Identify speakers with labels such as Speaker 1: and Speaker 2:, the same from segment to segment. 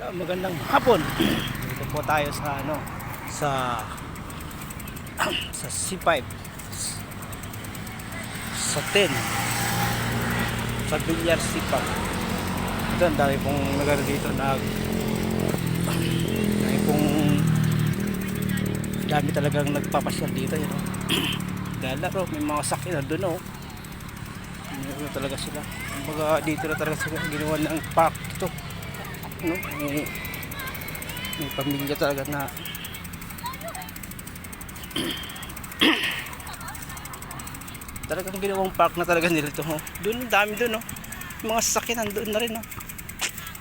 Speaker 1: Magandang hapon. Dito po tayo sa ano sa sa C5 sa 10 sa Villar C5 ito ang dami pong nagano dito nag dami pong dami talagang nagpapasyal dito yun know? lalaro may mga sakyan doon oh. Ano talaga sila. Kumbaga dito na talaga sila ginawa ng park ito no? may, may pamilya talaga na talagang ginawang park na talaga nila ito oh. doon dami doon. Yung mga sasakyan doon na rin oh.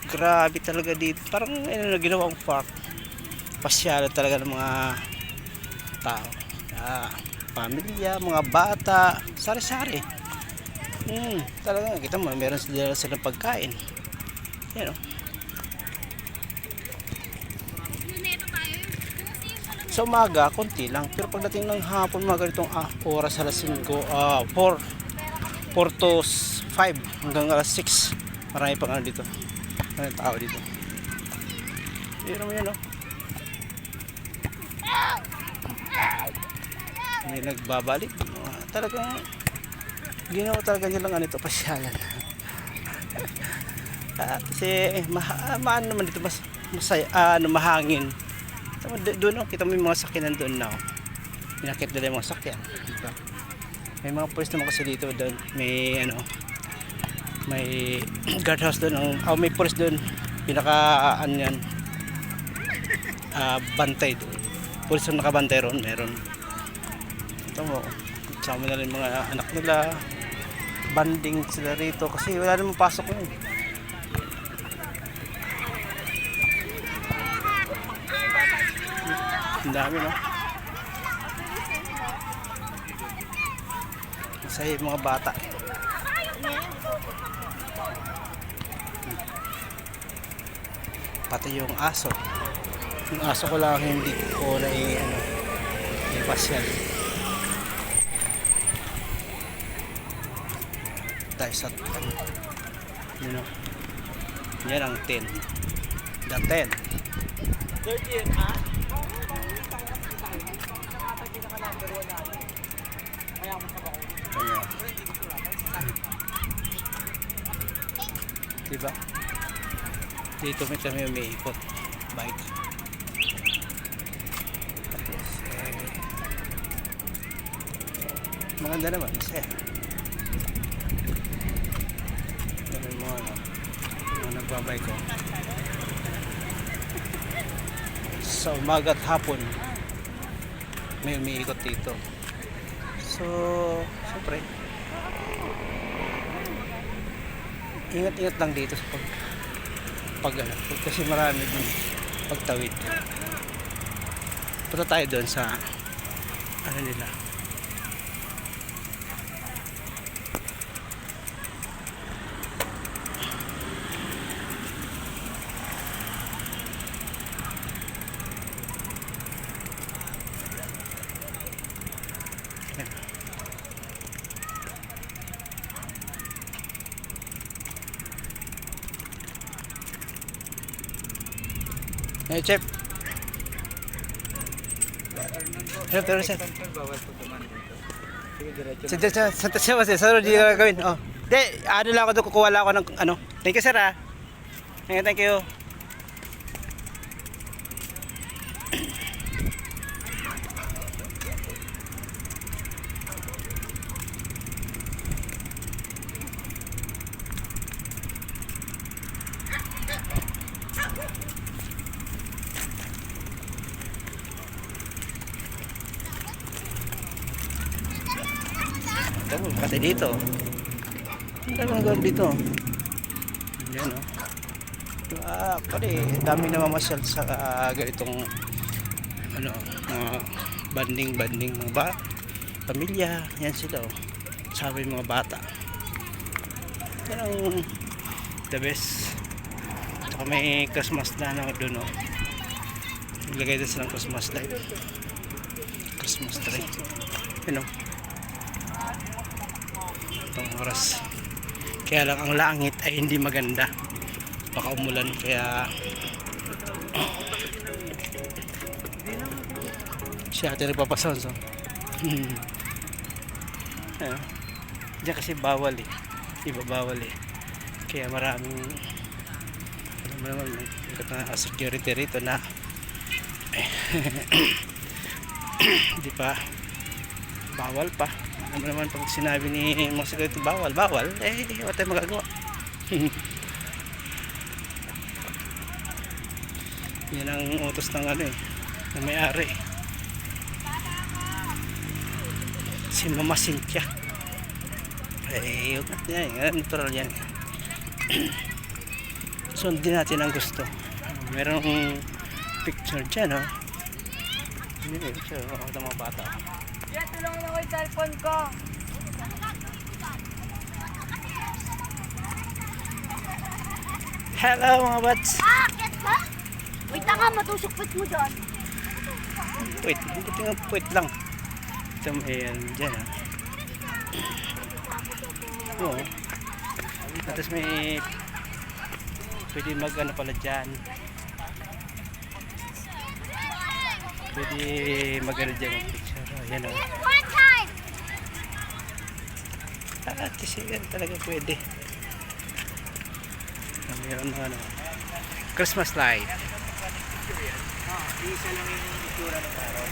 Speaker 1: grabe talaga dito parang ano na ginawang park pasyalan talaga ng mga tao ah, pamilya, mga bata sari-sari hmm, talaga kita mo meron sila silang pagkain yan oh. Sa umaga, konti lang. Pero pagdating ng hapon, mga ganitong ah, oras alas 5, ah, 4, 4 to 5 hanggang alas 6. Marami pang ano dito. Maraming tao dito. Pero mo yun, oh. May nagbabalik. Ah, talagang ginawa talaga nilang ano ito, pasyalan. Ah, kasi ma, ma ano naman dito mas masaya, ah, ano, mahangin. Doon oh, kita mo yung mga sakyanan doon na oh. Pinakit nila yung mga sakyan. Diba? May mga police naman kasi dito doon. May ano, may guardhouse doon. Oh, may police doon. Pinaka ano yan, ah, bantay doon. Police yung nakabantay ron, meron. Ito mo, kasama na rin mga anak nila. Banding sila rito kasi wala namang pasok yun. Ang dami no. Masaya mga bata. Pati yung aso. Yung aso ko lang hindi ko na i ano, ipasyal. Tayo sa ano, yun o. Yan ang 10. The 10. Ayan. Diba? Dito may kami umiikot. Bike. Eh, maganda naman. Masaya. Yan yung mga, ano, mga nagbabike ko. Sa umaga at hapon, may umiikot dito. So, siyempre, ingat-ingat lang dito sa pag pag ano, kasi marami din pagtawid. Punta tayo doon sa ano nila. Hey, Chef. Hello, pero sir. Sa sa sa sa sa sa sa di ka gawin. Oh. De, ano lang ako doon kukuha lang ako ng ano. Thank you sir ah. Thank you, thank you. Tama, pati dito. Ng gawin dito. Yan o. Ah, pare, dami na mamasyal sa ah, ganitong ano, mga banding-banding mga ba pamilya, yan sila oh. Sabi mga bata. Yan ang the best. Tsaka may Christmas na na doon oh. Ilagay din silang Christmas light. Christmas tree. Yan oh itong oras kaya lang ang langit ay hindi maganda baka umulan kaya Si ate rin papasonso. Hmm. Diyan kasi bawal eh. Iba bawal eh. Kaya maraming alam mo naman may security rito na di pa bawal pa mo naman pag sinabi ni mga security bawal bawal. Eh wala tayong magagawa. Yan ang utos ng ano eh ng may-ari. Si Mama Cynthia. Eh yun yan, yan natural yan sundin natin ang gusto. Merong picture dyan oh. Hindi picture. Oh, mga bata
Speaker 2: Yan, tulungan ako yung cellphone ko.
Speaker 1: hello mga bats
Speaker 2: Akit ba? Wait lang nga, matusok-pit mo dyan.
Speaker 1: Wait, hindi tingnan wait lang. Ito may ano dyan ah. Oo. Tapos may pwede mag ano pala dyan. Pwede mag ano dyan yan o.
Speaker 2: One time!
Speaker 1: Ah, kasi yan talaga pwede. Ah, Meron na ano. Christmas light.
Speaker 3: Isa lang yung itsura ng araw.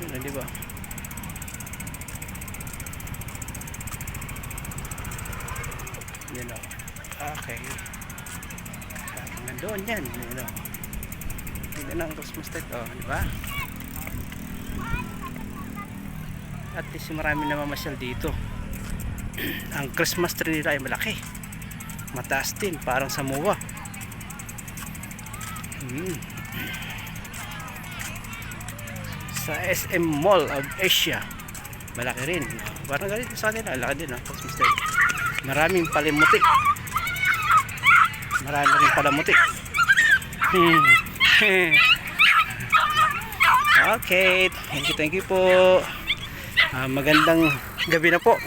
Speaker 1: Yun, di ba? Yan o. Okay. Doon yan. Yan o. Yan ang Christmas light. O, di ba? At least marami na mamasyal dito. ang Christmas tree nila ay malaki. Mataas din. Parang sa muwa. Hmm. sa SM Mall of Asia malaki rin parang ganito sa atin laki din ha Christmas Day maraming palimuti marami rin palamuti Hmm. okay thank you thank you po Ah, magandang gabi na po